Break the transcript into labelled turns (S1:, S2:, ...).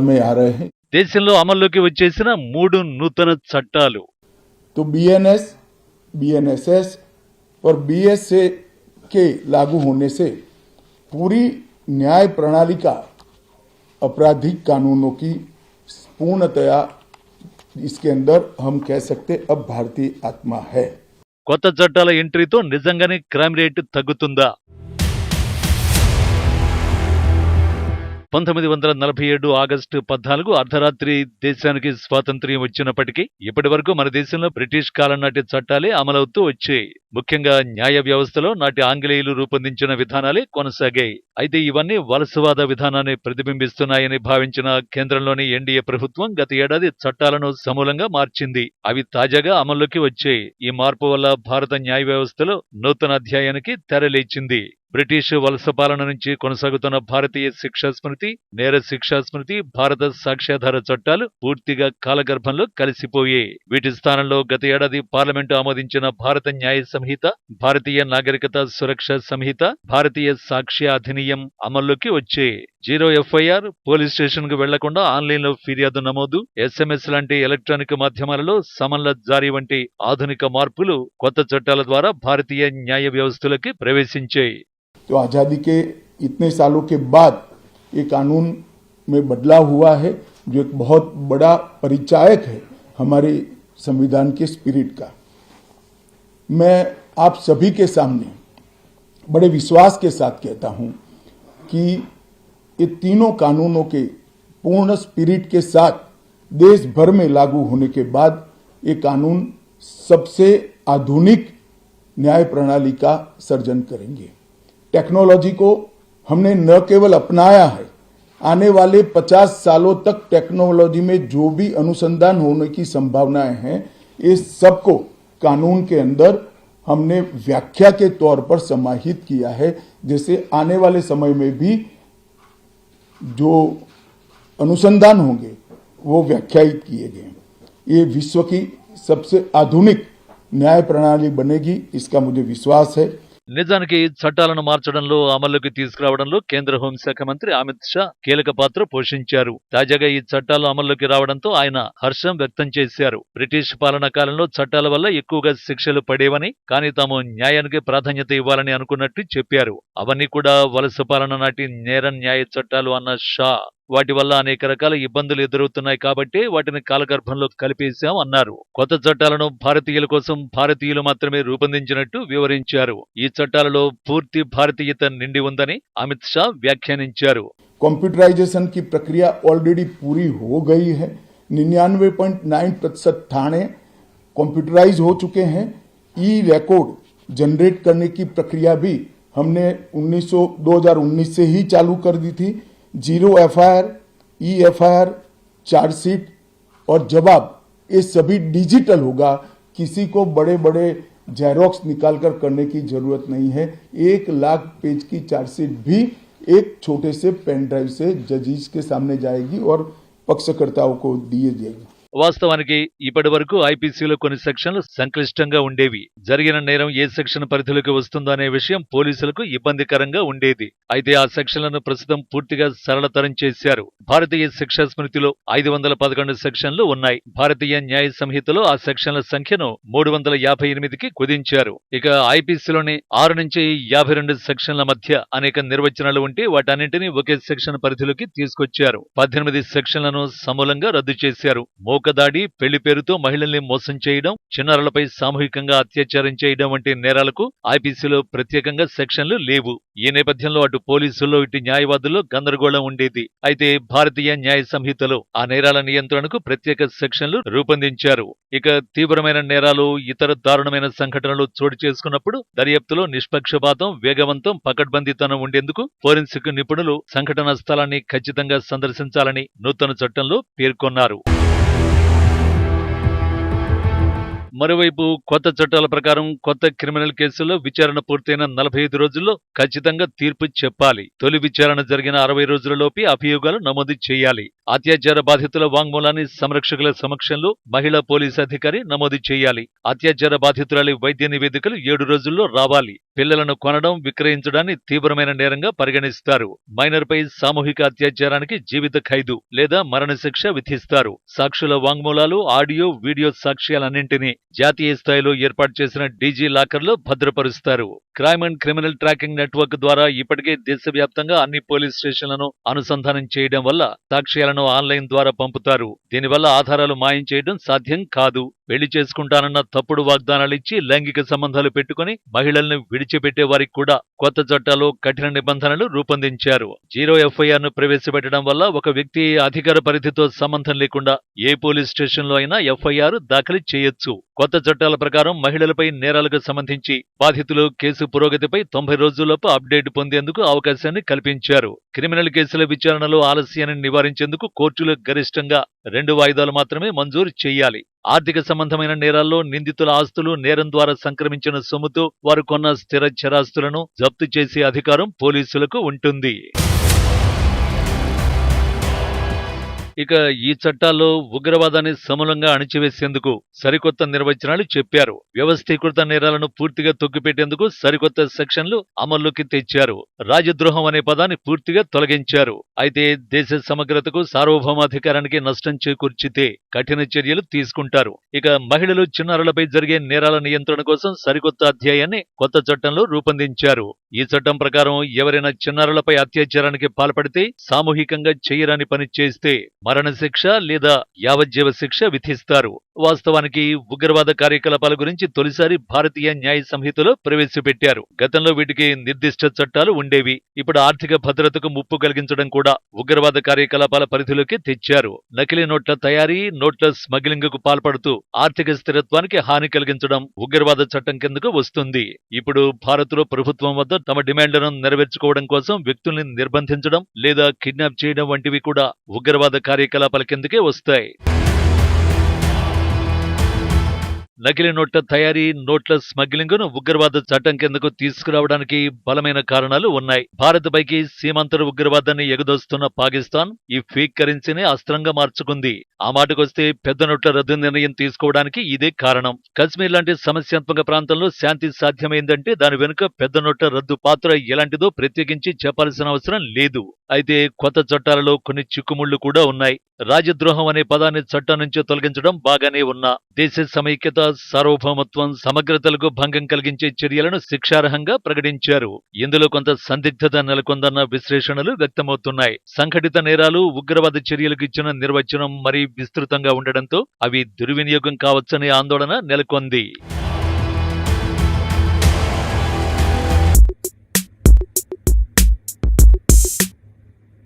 S1: में आ रहे हैं
S2: దేశంలో అమల్లోకి వచ్చేసిన మూడు నూతన చట్టాలు
S1: तो बीएनएस बीएनएसएस और बीएसए के लागू होने से पूरी न्याय प्रणाली का आपराधिक कानूनों की पूर्णतया इसके अंदर हम कह सकते अब भारतीय आत्मा है
S2: కొత్త చట్టాల ఎంట్రీతో నిజంగానే క్రైమ్ రేటు తగ్గుతుందా పంతొమ్మిది వందల నలభై ఏడు ఆగస్టు పద్నాలుగు అర్ధరాత్రి దేశానికి స్వాతంత్ర్యం వచ్చినప్పటికీ ఇప్పటి వరకు మన దేశంలో బ్రిటిష్ కాలం నాటి చట్టాలే అమలవుతూ వచ్చాయి. ముఖ్యంగా న్యాయ వ్యవస్థలో నాటి ఆంగ్లేయులు రూపొందించిన విధానాలే కొనసాగాయి. అయితే ఇవన్నీ వలసవాద విధానాన్ని ప్రతిబింబిస్తున్నాయని భావించిన కేంద్రంలోని ఎన్డీఏ ప్రభుత్వం గత ఏడాది చట్టాలను సమూలంగా మార్చింది. అవి తాజాగా అమల్లోకి వచ్చాయి. ఈ మార్పు వల్ల భారత న్యాయ వ్యవస్థలో నూతన అధ్యాయానికి తెరలేచింది. బ్రిటిష్ వలస పాలన నుంచి కొనసాగుతున్న భారతీయ శిక్షా స్మృతి నేర శిక్షా స్మృతి భారత సాక్ష్యాధార చట్టాలు పూర్తిగా కాలగర్భంలో కలిసిపోయాయి వీటి స్థానంలో గత ఏడాది పార్లమెంటు ఆమోదించిన భారత న్యాయ సంహిత భారతీయ నాగరికత సురక్ష సంహిత భారతీయ సాక్ష్య అధినియం అమల్లోకి వచ్చాయి జీరో ఎఫ్ఐఆర్ పోలీస్ స్టేషన్కు వెళ్ళకుండా ఆన్లైన్లో ఫిర్యాదు నమోదు ఎస్ఎంఎస్ లాంటి ఎలక్ట్రానిక్ మాధ్యమాలలో సమన్ల జారీ వంటి ఆధునిక మార్పులు కొత్త చట్టాల ద్వారా భారతీయ న్యాయ వ్యవస్థలోకి ప్రవేశించాయి.
S1: तो आज़ादी के इतने सालों के बाद ये कानून में बदलाव हुआ है, जो एक बहुत बड़ा परिचायक है हमारे संविधान के स्पिरिट का। मैं आप सभी के सामने बड़े विश्वास के साथ कहता हूँ कि ये तीनों कानूनों के पूर्ण स्पिरिट के साथ देश भर में लागू होने के बाद ये कानून सबसे आधुनिक न्याय प्रणाली का सर्जन करेंगे। टेक्नोलॉजी को हमने न केवल अपनाया है, आने वाले 50 सालों तक टेक्नोलॉजी में जो भी अनुसंधान होने की संभावनाएँ हैं, इस सबको कानून के अंदर हमने व्याख्या के तौर पर समाहित किया है जैसे आने वाले समय में भी जो अनुसंधान होंगे, वो व्याख्यायित किए गए ये विश्व की सबसे आधुनिक न्याय प्रणाली बनेगी, इसका मुझे विश्वास है।
S2: నిజానికి చట్టాలను మార్చడంలో అమల్లోకి తీసుకురావడంలో కేంద్ర హోంశాఖ మంత్రి అమిత్ షా కీలక పాత్ర పోషించారు. తాజాగా ఈ చట్టాలు అమల్లోకి రావడంతో ఆయన హర్షం వ్యక్తం చేశారు. బ్రిటిష్ పాలనా కాలంలో చట్టాల వల్ల ఎక్కువగా శిక్షలు పడేవని కానీ తాము న్యాయానికి ప్రాధాన్యత ఇవ్వాలని అనుకున్నట్టు చెప్పారు. అవన్నీ కూడా వలస పాలన నాటి నేర న్యాయ చట్టాలు అన్న షా వాటి వల్ల అనేక రకాల ఇబ్బందులు ఎదురవుతున్నాయి కాబట్టి వాటిని కాలగర్భంలో కలిపేశాం అన్నారు కొత్త చట్టాలను భారతీయుల కోసం భారతీయులు మాత్రమే రూపొందించినట్టు వివరించారు ఈ చట్టాలలో పూర్తి భారతీయత నిండి ఉందని అమిత్ షా వ్యాఖ్యానించారు
S1: कंप्यूटराइजेशन की प्रक्रिया ऑलरेडी पूरी हो गई है निन्यानवे पॉइंट नाइन प्रतिशत थाने कंप्यूटराइज हो चुके हैं ई रिकॉर्ड जनरेट करने की प्रक्रिया भी हमने 1900 2019 से ही चालू कर दी थी zero FIR e FIR chargesheet और जवाब, ये सभी डिजिटल होगा। किसी को बड़े बड़े जेरोक्स निकालकर करने की ज़रूरत नहीं है। एक लाख पेज की चार्जशीट भी एक छोटे से पेन ड्राइव से जजीज के सामने जाएगी और पक्षकर्ताओं को दिए जाएगी।
S2: వాస్తవానికి ఇప్పటి వరకు ఐపీసీలో కొన్ని సెక్షన్లు సంక్లిష్టంగా ఉండేవి. జరిగిన నేరం ఏ సెక్షన్ పరిధిలోకి వస్తుందో అనే విషయం పోలీసులకు ఇబ్బందికరంగా ఉండేది. అయితే ఆ సెక్షన్లను ప్రస్తుతం పూర్తిగా సరళతరం చేశారు. భారతీయ శిక్షా స్మృతిలో ఐదు వందల పదకొండు సెక్షన్లు ఉన్నాయి. భారతీయ న్యాయ సంహితలో ఆ సెక్షన్ల సంఖ్యను మూడు వందల యాభై ఎనిమిదికి కుదించారు. ఇక ఐపీసీలోని ఆరు నుంచి యాభై రెండు సెక్షన్ల మధ్య అనేక నిర్వచనాలు ఉంటే వాటన్నింటినీ ఒకే సెక్షన్ పరిధిలోకి తీసుకొచ్చారు. పద్దెనిమిది సెక్షన్లను సమూలంగా రద్దు చేశారు. మూకదాడి పెళ్ళి పేరుతో మహిళల్ని మోసం చేయడం చిన్నారులపై సామూహికంగా అత్యాచారం చేయడం వంటి నేరాలకు ఐపీసీలో ప్రత్యేకంగా సెక్షన్లు లేవు. ఈ నేపథ్యంలో అటు పోలీసుల్లో ఇటు న్యాయవాదుల్లో గందరగోళం ఉండేది. అయితే భారతీయ న్యాయ సంహితలో ఆ నేరాల నియంత్రణకు ప్రత్యేక సెక్షన్లు రూపొందించారు. ఇక తీవ్రమైన నేరాలు ఇతర దారుణమైన సంఘటనలు చోటు చేసుకున్నప్పుడు దర్యాప్తులో నిష్పక్షపాతం వేగవంతం పకడ్బందీతనం ఉండేందుకు ఫోరెన్సిక్ నిపుణులు సంఘటనా స్థలాన్ని ఖచ్చితంగా సందర్శించాలని నూతన చట్టంలో పేర్కొన్నారు. మరోవైపు కొత్త చట్టాల ప్రకారం కొత్త క్రిమినల్ కేసుల్లో విచారణ పూర్తయిన నలభై ఐదు రోజుల్లో ఖచ్చితంగా తీర్పు చెప్పాలి. తొలి విచారణ జరిగిన అరవై రోజులలోపే అభియోగాలు నమోదు చేయాలి. అత్యాచార బాధితుల వాంగ్మూలాన్ని సంరక్షకుల సమక్షంలో మహిళా పోలీసు అధికారి నమోదు చేయాలి. అత్యాచార బాధితురాలి వైద్య నివేదికలు ఏడు రోజుల్లో రావాలి. పిల్లలను కొనడం విక్రయించడాన్ని తీవ్రమైన నేరంగా పరిగణిస్తారు. మైనర్పై సామూహిక అత్యాచారానికి జీవిత ఖైదు లేదా మరణశిక్ష విధిస్తారు. సాక్షుల వాంగ్మూలాలు ఆడియో వీడియో సాక్ష్యాలన్నింటినీ జాతీయ స్థాయిలో ఏర్పాటు చేసిన డీజీ లాకర్లో భద్రపరుస్తారు. Crime and criminal tracking network ద్వారా ఇప్పటికే దేశవ్యాప్తంగా అన్ని పోలీస్ స్టేషన్లను అనుసంధానం చేయడం వల్ల సాక్ష్యాలను ఆన్లైన్ ద్వారా పంపుతారు. దీనివల్ల ఆధారాలు మాయం చేయడం సాధ్యం కాదు. పెళ్ళి చేసుకుంటానన్న తప్పుడు వాగ్దానాలు ఇచ్చి లైంగిక సంబంధాలు పెట్టుకుని మహిళల్ని విడిచిపెట్టే వారికి కూడా కొత్త చట్టాలు కఠిన నిబంధనలు రూపొందించారు. జీరో ఎఫ్ఐఆర్ను ప్రవేశపెట్టడం వల్ల ఒక వ్యక్తి అధికార పరిధితో సంబంధం లేకుండా ఏ పోలీస్ స్టేషన్లో అయినా ఎఫ్ఐఆర్ దాఖలు చేయొచ్చు. కొత్త చట్టాల ప్రకారం మహిళలపై నేరాలకు సంబంధించి బాధితులు కేసు పురోగతిపై తొంభై రోజుల్లోపు అప్డేట్ పొందేందుకు అవకాశాన్ని కల్పించారు. క్రిమినల్ కేసుల విచారణలో ఆలస్యాన్ని నివారించేందుకు కోర్టులు గరిష్టంగా రెండు వాయిదాలు మాత్రమే మంజూరు చేయాలి. ఆర్థిక సంబంధమైన నేరాల్లో నిందితుల ఆస్తులు నేరం ద్వారా సంక్రమించిన సొమ్ముతో వారు కొన్న స్థిర చరాస్తులను జప్తు చేసే అధికారం పోలీసులకు ఉంటుంది. ఇక ఈ చట్టాల్లో ఉగ్రవాదాన్ని సమూలంగా అణిచివేసేందుకు సరికొత్త నిర్వచనాలు చెప్పారు. వ్యవస్థీకృత నేరాలను పూర్తిగా తొక్కిపెట్టేందుకు సరికొత్త సెక్షన్లు అమల్లోకి తెచ్చారు. రాజద్రోహం అనే పదాన్ని పూర్తిగా తొలగించారు. అయితే దేశ సమగ్రతకు సార్వభౌమాధికారానికి నష్టం చేకూర్చితే కఠిన చర్యలు తీసుకుంటారు. ఇక మహిళలు చిన్నారులపై జరిగే నేరాల నియంత్రణ కోసం సరికొత్త అధ్యాయాన్ని కొత్త చట్టంలో రూపొందించారు. ఈ చట్టం ప్రకారం ఎవరైనా చిన్నారులపై అత్యాచారానికి పాల్పడితే సామూహికంగా చేయరాని పని చేస్తే మరణశిక్ష లేదా యావజ్జీవ శిక్ష విధిస్తారు. వాస్తవానికి ఉగ్రవాద కార్యకలాపాల గురించి తొలిసారి భారతీయ న్యాయ సంహితలో ప్రవేశపెట్టారు. గతంలో వీటికి నిర్దిష్ట చట్టాలు ఉండేవి. ఇప్పుడు ఆర్థిక భద్రతకు ముప్పు కలిగించడం కూడా ఉగ్రవాద కార్యకలాపాల పరిధిలోకి తెచ్చారు. నకిలీ నోట్ల తయారీ నోట్ల స్మగ్లింగ్కు పాల్పడుతూ ఆర్థిక స్థిరత్వానికి హాని కలిగించడం ఉగ్రవాద చట్టం కిందకు వస్తుంది. ఇప్పుడు భారత్లో ప్రభుత్వం వద్ద తమ డిమాండ్లను నెరవేర్చుకోవడం కోసం వ్యక్తుల్ని నిర్బంధించడం లేదా కిడ్నాప్ చేయడం వంటివి కూడా ఉగ్రవాద కార్యకలాపాల కిందకే వస్తాయి. నకిలీ నోట్ల తయారీ నోట్ల స్మగ్లింగ్ను ఉగ్రవాద చట్టం కిందకు తీసుకురావడానికి బలమైన కారణాలు ఉన్నాయి. భారత్ పైకి సీమాంతర ఉగ్రవాదాన్ని ఎగదోస్తున్న పాకిస్తాన్ ఈ ఫేక్ కరెన్సీని అస్త్రంగా మార్చుకుంది. ఆ మాటకొస్తే పెద్ద నోట్ల రద్దు నిర్ణయం తీసుకోవడానికి ఇదే కారణం. కశ్మీర్ లాంటి సమస్యాత్మక ప్రాంతంలో శాంతి సాధ్యమైందంటే దాని వెనుక పెద్ద నోట్ల రద్దు పాత్ర ఎలాంటిదో ప్రత్యేకించి చెప్పాల్సిన అవసరం లేదు. అయితే కొత్త చట్టాలలో కొన్ని చిక్కుముళ్ళు కూడా ఉన్నాయి. రాజద్రోహం అనే పదాన్ని చట్టం నుంచి తొలగించడం బాగానే ఉన్నా. దేశ సమైక్యత సార్వభౌమత్వం సమగ్రతలకు భంగం కలిగించే చర్యలను శిక్షార్హంగా ప్రకటించారు. ఇందులో కొంత సందిగ్ధత నెలకొందన్న విశ్లేషణలు వ్యక్తమవుతున్నాయి. సంఘటిత నేరాలు ఉగ్రవాద చర్యలకు ఇచ్చిన నిర్వచనం మరీ విస్తృతంగా ఉండడంతో అవి దుర్వినియోగం కావచ్చనే ఆందోళన నెలకొంది.